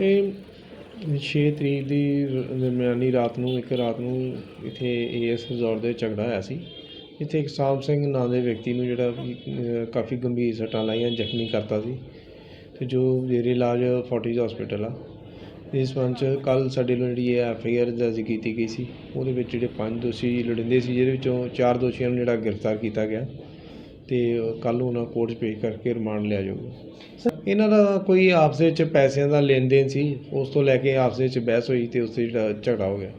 ਇਹ 6 ਤਰੀਕ ਦੀ ਰ- ਦਰਮਿਆਨੀ ਰਾਤ ਨੂੰ ਇੱਕ ਰਾਤ ਨੂੰ ਇੱਥੇ ਏਐਸ ਰਿਜ਼ੋਰਟ ਦੇ ਝਗੜਾ ਹੋਇਆ ਸੀ। ਇੱਥੇ ਇੱਕ ਸਾਮ ਸਿੰਘ ਨਾਂ ਦੇ ਵਿਅਕਤੀ ਨੂੰ ਜਿਹੜਾ ਵੀ, ਅਹ, ਕਾਫੀ ਗੰਭੀਰ ਸੱਟਾਂ ਲਾਈਆਂ ਜ਼ਖਮੀ ਕਰਤਾ ਸੀ ਤੇ ਜੋ ਜ਼ੇਰੇ ਇਲਾਜ ਫੋਰਟਿਸ ਹਸਪੀਟਲ ਆ। ਇਸ ਸੰਬੰਧ 'ਚ ਕੱਲ ਸਾਡੇ ਵੱਲੋਂ ਜਿਹੜੀ ਇਹ ਐਫ ਆਈ ਆਰ ਦਰਜ ਕੀਤੀ ਗਈ ਸੀ। ਉਹਦੇ ਵਿੱਚ ਜਿਹੜੇ ਪੰਜ ਦੋਸ਼ੀ ਲੋੜੀਂਦੇ ਸੀ ਜਿਹਦੇ ਵਿੱਚੋਂ ਚਾਰ ਦੋਸ਼ੀਆਂ ਨੂੰ ਜਿਹੜਾ ਗ੍ਰਿਫਤਾਰ ਕੀਤਾ ਗਿਆ ਤੇ ਕੱਲ ਉਹਨਾਂ ਕੋਰਟ 'ਚ ਪੇਸ਼ ਕਰਕੇ ਰਿਮਾਂਡ ਲਿਆ ਜਾਊਗਾ। ਇਹਨਾਂ ਦਾ ਕੋਈ ਆਪਸ ਵਿੱਚ ਪੈਸਿਆਂ ਦਾ ਲੈਣ ਦੇਣ ਸੀ ਉਸ ਤੋਂ ਲੈ ਕੇ ਆਪਸ ਵਿੱਚ ਬਹਿਸ ਹੋਈ ਤੇ ਉਸ ਤੇ ਜਿਹੜਾ ਝਗੜਾ ਹੋ ਗਿਆ।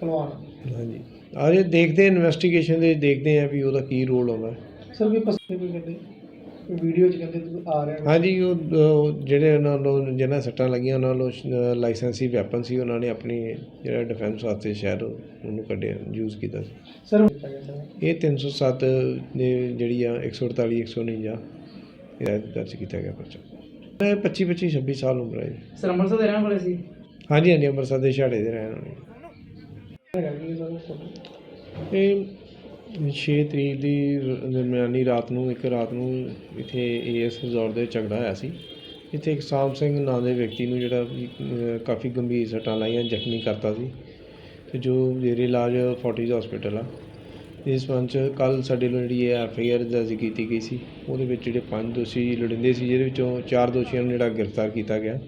ਪਹਿਲਵਾਨ ਹਾਂਜੀ। ਆਰੇ ਦੇਖਦੇ ਇਨਵੈਸਟੀਗੇਸ਼ਨ ਦੇ ਦੇਖਦੇ ਆ ਵੀ ਉਹਦਾ ਕੀ ਰੋਲ ਆਉਂਦਾ। ਸਰ ਵੀ ਪਸੰਦ ਕੋਈ ਕਹਿੰਦੇ ਵੀਡੀਓ ਚ ਕਹਿੰਦੇ ਤੁਸੀਂ ਆ ਰਹੇ। ਹੋ ਹਾਂਜੀ ਉਹ ਉਹ ਜਿਹੜੇ ਉਹਨਾਂ ਨੂੰ ਜਿਹਨਾਂ ਸੱਟਾਂ ਲੱਗੀਆਂ ਉਹਨਾਂ ਨੂੰ ਲਾਇਸੈਂਸੀ ਵੈਪਨ ਸੀ ਉਹਨਾਂ ਨੇ ਆਪਣੀ ਜਿਹੜਾ ਡਿਫੈਂਸ ਵਾਸਤੇ ਸ਼ਾਇਦ ਉਹਨੂੰ ਕੱਢਿਆ ਯੂਜ਼ ਕੀਤਾ ਸੀ। ਸਰ ਇਹ 307 ਦੇ ਜਿਹੜੀ ਆ 148 149 ਇਹ ਦਰਜ ਕੀਤਾ ਗਿਆ ਪਰਚਾ। ਇਹ 25 25 26 ਸਾਲ ਉਮਰ ਹੈ ਜੀ। ਸਰ ਅੰਮ੍ਰਿਤਸਰ ਦੇ ਰਹਿਣ ਵਾਲੇ ਸੀ? ਹਾਂਜੀ ਹਾਂਜੀ ਅੰਮ੍ਰਿਤਸਰ ਦੇ ਛਾੜੇ ਦੇ ਰਹਿਣ ਵਾਲੇ। ਹੈਗਾ ਜੀ ਸਰ ਤੁਹਾਡਾ ਇਹ 6 ਤਰੀਕ ਦੀ ਰ- ਦਰਮਿਆਨੀ ਰਾਤ ਨੂੰ ਇੱਕ ਰਾਤ ਨੂੰ ਇੱਥੇ ਏਐਸ ਰਿਜ਼ੋਰਟ ਦੇ ਝਗੜਾ ਹੋਇਆ ਸੀ। ਇੱਥੇ ਇੱਕ ਸਾਮ ਸਿੰਘ ਨਾਂ ਦੇ ਵਿਅਕਤੀ ਨੂੰ ਜਿਹੜਾ ਵੀ, ਅਹ, ਕਾਫੀ ਗੰਭੀਰ ਸੱਟਾਂ ਲਾਈਆਂ ਜ਼ਖਮੀ ਕਰਤਾ ਸੀ। ਤੇ ਜੋ ਜ਼ੇਰੇ ਇਲਾਜ ਫੋਰਟਿਸ ਹਸਪੀਟਲ ਆ ਇਸ ਸੰਬੰਧ 'ਚ ਕੱਲ ਸਾਡੇ ਵੱਲੋਂ ਜਿਹੜੀ ਇਹ ਐਫ ਆਈ ਆਰ ਦਰਜ ਕੀਤੀ ਗਈ ਸੀ ਉਹਦੇ ਵਿੱਚ ਜਿਹੜੇ ਪੰਜ ਦੋਸ਼ੀ ਲੜਿੰਦੇ ਸੀ ਜਿਹਦੇ ਵਿੱਚੋਂ ਚਾਰ ਦੋਸ਼ੀਆਂ ਨੂੰ ਜਿਹੜਾ ਗ੍ਰਿਫਤਾਰ ਕੀਤਾ ਗਿਆ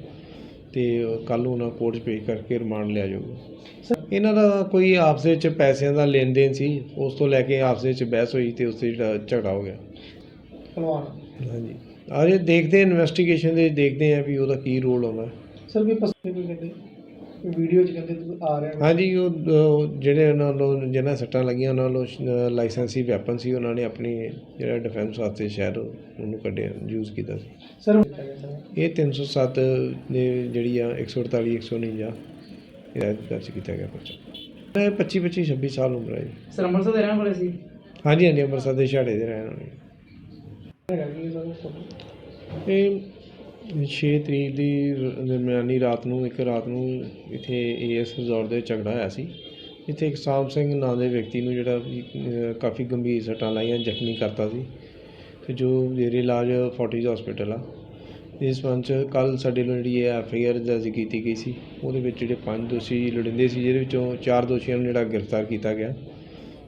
ਤੇ ਕੱਲ ਉਹਨਾਂ ਕੋਰਟ 'ਚ ਪੇਸ਼ ਕਰਕੇ ਰਿਮਾਂਡ ਲਿਆ ਜਾਊਗਾ। ਇਹਨਾਂ ਦਾ ਕੋਈ ਆਪਸ ਵਿੱਚ ਪੈਸਿਆਂ ਦਾ ਲੈਣ ਦੇਣ ਸੀ? ਉਸ ਤੋਂ ਲੈ ਕੇ ਆਪਸ ਵਿੱਚ ਬਹਿਸ ਹੋਈ ਤੇ ਉਸ ਤੇ ਜਿਹੜਾ ਝਗੜਾ ਹੋ ਗਿਆ। ਹਾਂਜੀ। ਆਰੇ ਦੇਖਦੇ ਇਨਵੈਸਟੀਗੇਸ਼ਨ ਦੇ ਦੇਖਦੇ ਆ ਵੀ ਉਹਦਾ ਕੀ ਰੋਲ ਆਉਂਦਾ। ਸਰ ਵੀ ਪਸੰਦ ਕਹਿੰਦੇ ਵੀਡੀਓ ਚ ਕਹਿੰਦੇ ਤੁਸੀਂ ਆ ਰਹੇ ਹੋ ਹਾਂਜੀ ਉਹ ਉਹ ਜਿਹੜੇ ਉਹਨਾਂ ਨੂੰ ਜਿਹਨਾਂ ਸੱਟਾਂ ਲੱਗੀਆਂ ਉਹਨਾਂ ਨੂੰ ਲਾਇਸੈਂਸੀ ਵੈਪਨ ਸੀ ਉਹਨਾਂ ਨੇ ਆਪਣੀ ਜਿਹੜਾ ਡਿਫੈਂਸ ਵਾਸਤੇ ਸ਼ਾਇਦ ਉਹਨੂੰ ਕੱਢਿਆ ਯੂਜ਼ ਕੀਤਾ ਸੀ। ਸਰ ਇਹ 307 ਦੇ ਜਿਹੜੀ ਆ 148 149 ਇਹ ਦਰਜ ਕੀਤਾ ਗਿਆ ਪਰਚਾ ਇਹ 25 25 26 ਸਾਲ ਉਮਰ ਹੈ ਜੀ। ਸਰ ਅੰਮ੍ਰਿਤਸਰ ਦੇ ਰਹਿਣ ਵਾਲੇ ਸੀ? ਹਾਂਜੀ ਹਾਂਜੀ ਅੰਮ੍ਰਿਤਸਰ ਦੇ ਛਾੜੇ ਦੇ ਰਹਿਣ ਵਾਲੇ। ਇਹ ਛੇ ਤਰੀਕ ਦੀ ਦਰਮਿਆਨੀ ਰਾਤ ਨੂੰ, ਇੱਕ ਰਾਤ ਨੂੰ ਇੱਥੇ ਏਐਸ ਰਿਜ਼ੋਰਟ ਦੇ ਝਗੜਾ ਹੋਇਆ ਸੀ। ਇੱਥੇ ਇੱਕ ਸਾਮ ਸਿੰਘ ਨਾਂ ਦੇ ਵਿਅਕਤੀ ਨੂੰ ਜਿਹੜਾ ਕਾਫੀ ਗੰਭੀਰ ਸੱਟਾਂ ਲਾਈਆਂ, ਜ਼ਖਮੀ ਕਰਤਾ ਸੀ ਤੇ ਜੋ ਜ਼ੇਰੇ ਇਲਾਜ ਫੋਰਟਿਸ ਹਸਪੀਟਲ ਆ। ਇਸ ਸੰਬੰਧ 'ਚ ਕੱਲ ਸਾਡੇ ਵੱਲੋਂ ਜਿਹੜੀ ਹੈ ਐਫ ਆਈ ਆਰ ਦਰਜ ਕੀਤੀ ਗਈ ਸੀ। ਉਹਦੇ ਵਿੱਚ ਜਿਹੜੇ ਪੰਜ ਦੋਸ਼ੀ ਲੜਿੰਦੇ ਸੀ, ਜਿਹਦੇ ਵਿੱਚੋਂ ਚਾਰ ਦੋਸ਼ੀਆਂ ਨੂੰ ਜਿਹੜਾ ਗ੍ਰਿਫਤਾਰ ਕੀਤਾ ਗਿਆ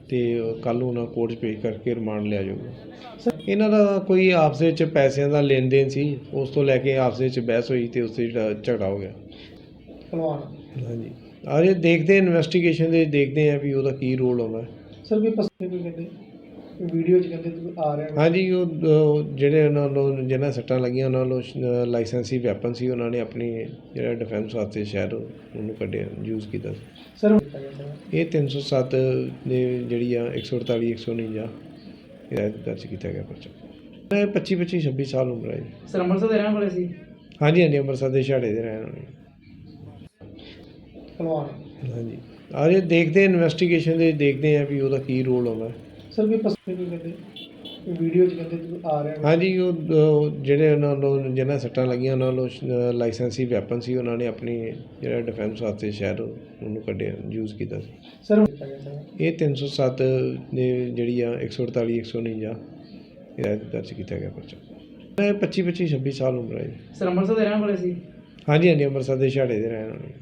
ਤੇ ਕੱਲ ਉਹਨਾਂ ਕੋਰਟ 'ਚ ਪੇਸ਼ ਕਰਕੇ ਰਿਮਾਂਡ ਲਿਆ ਜਾਊਗਾ। ਇਹਨਾਂ ਦਾ ਕੋਈ ਆਪਸ ਵਿੱਚ ਪੈਸਿਆਂ ਦਾ ਲੈਣ ਦੇਣ ਸੀ ਉਸ ਤੋਂ ਲੈ ਕੇ ਆਪਸ ਵਿੱਚ ਬਹਿਸ ਹੋਈ ਤੇ ਉਸ ਤੇ ਜਿਹੜਾ ਝਗੜਾ ਹੋ ਗਿਆ। ਪਹਿਲਵਾਨ ਹਾਂਜੀ। ਆਰੇ ਦੇਖਦੇ ਇਨਵੈਸਟੀਗੇਸ਼ਨ ਦੇ ਦੇਖਦੇ ਆ ਵੀ ਉਹਦਾ ਕੀ ਰੋਲ ਆਉਂਦਾ। ਸਰ ਵੀ ਪਸੰਦ ਕੋਈ ਕਹਿੰਦੇ ਵੀਡੀਓ ਚ ਕਹਿੰਦੇ ਤੁਸੀਂ ਆ ਰਹੇ। ਹੋ ਹਾਂਜੀ ਉਹ ਉਹ ਜਿਹੜੇ ਉਹਨਾਂ ਨੂੰ ਜਿਹਨਾਂ ਸੱਟਾਂ ਲੱਗੀਆਂ ਉਹਨਾਂ ਨੂੰ ਲਾਇਸੈਂਸੀ ਵੈਪਨ ਸੀ ਉਹਨਾਂ ਨੇ ਆਪਣੀ ਜਿਹੜਾ ਡਿਫੈਂਸ ਵਾਸਤੇ ਸ਼ਾਇਦ ਉਹਨੂੰ ਕੱਢਿਆ ਯੂਜ਼ ਕੀਤਾ ਸੀ। ਸਰ ਇਹ 307 ਦੇ ਜਿਹੜੀ ਆ 148 149 ਇਹ ਦਰਜ ਕੀਤਾ ਗਿਆ ਪਰਚਾ। ਇਹ 25 25 26 ਸਾਲ ਉਮਰ ਹੈ ਜੀ। ਸਰ ਅੰਮ੍ਰਿਤਸਰ ਦੇ ਰਹਿਣ ਵਾਲੇ ਸੀ? ਹਾਂਜੀ ਹਾਂਜੀ ਅੰਮ੍ਰਿਤਸਰ ਦੇ ਛਾੜੇ ਦੇ ਰਹਿਣ ਵਾਲੇ ਪਹਿਲਵਾਨ ਹਾਂਜੀ। ਆਰੇ ਦੇਖਦੇ ਇਨਵੈਸਟੀਗੇਸ਼ਨ ਦੇ ਦੇਖਦੇ ਆ ਵੀ ਉਹਦਾ ਕੀ ਰੋਲ ਆਉਂਦਾ। ਸਰ ਵੀ ਪਸੰਦ ਕੋਈ ਕਹਿੰਦੇ ਵੀਡੀਓ ਚ ਕਹਿੰਦੇ ਆ ਰਹੇ ਹੋ ਹਾਂਜੀ ਉਹ ਉਹ ਜਿਹੜੇ ਉਹਨਾਂ ਨੂੰ ਜਿਹਨਾਂ ਸੱਟਾਂ ਲੱਗੀਆਂ ਉਹਨਾਂ ਨੂੰ ਲਾਇਸੈਂਸੀ ਵੈਪਨ ਸੀ ਉਹਨਾਂ ਨੇ ਆਪਣੀ ਜਿਹੜਾ ਡਿਫੈਂਸ ਵਾਸਤੇ ਸ਼ਾਇਦ ਉਹਨੂੰ ਕੱਢਿਆ ਯੂਜ਼ ਕੀਤਾ ਸੀ। ਸਰ ਇਹ 307 ਦੇ ਜਿਹੜੀ ਆ 148 149 ਇਹ ਦਰਜ ਕੀਤਾ ਗਿਆ ਪਰਚਾ। ਇਹ 25 25 26 ਸਾਲ ਉਮਰ ਹੈ। ਸਰ ਅੰਮ੍ਰਿਤਸਰ ਦੇ ਰਹਿਣ ਵਾਲੇ ਸੀ? ਹਾਂਜੀ ਹਾਂਜੀ ਅੰਮ੍ਰਿਤਸਰ ਦੇ ਛਾੜੇ ਦੇ ਰਹਿਣ ਵਾਲੇ।